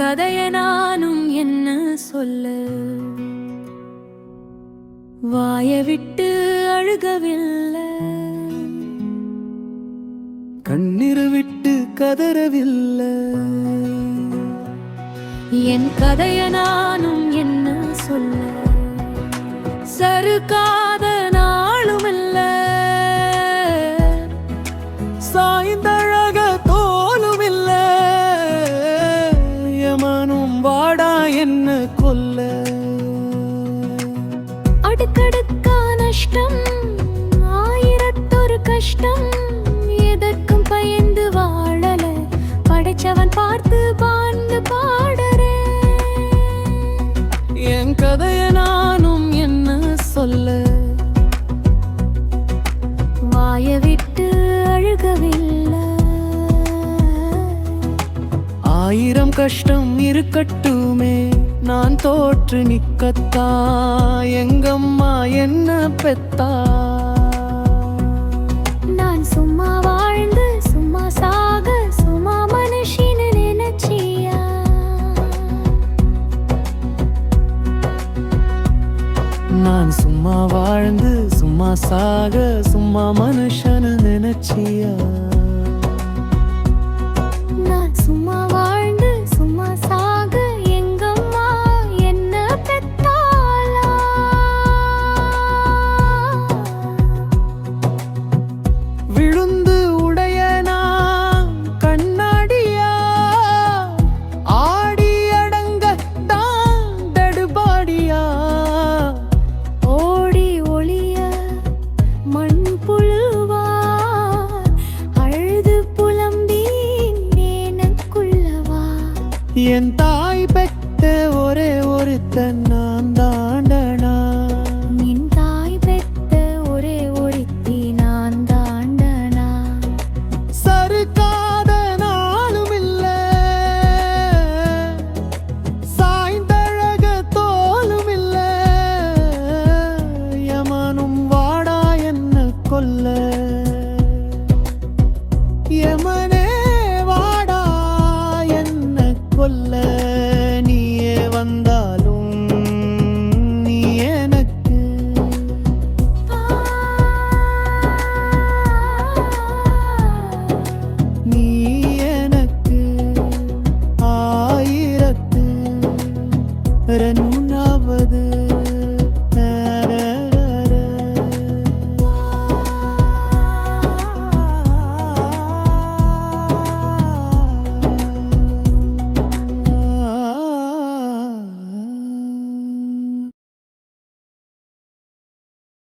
கதைய நானும் என்ன சொல்ல? வாய விட்டு அழுகவில்லை. கண்ணீர் விட்டு கதறவில்லை. என் கதைய நானும் என்ன சொல்ல? சறுக்காத யமனும் வாடா என்ன கொல்ல? அடுக்கடுக்கா நஷ்டம் ஆயிரத்தொரு கஷ்டம் எதற்கும் பயந்து வாழல. படைச்சவன் பார்த்து வாழ்ந்து பாடுறேன் என் கதைய நானும் என்ன சொல்ல? ஆயிரம் கஷ்டம் இருக்கட்டுமே. நான் தோற்று நிக்கத்தா எங்கம்மா என்ன பெத்தா? நான் சும்மா வாழ்ந்து சும்மா சாக சும்மா மனுஷின்னு நினைச்சியா? நான் சும்மா வாழ்ந்து சும்மா சாக சும்மா மனுஷனு நினைச்சியா? என் தாய் பெத்த ஒரே ஒருத்தன் நான் தான்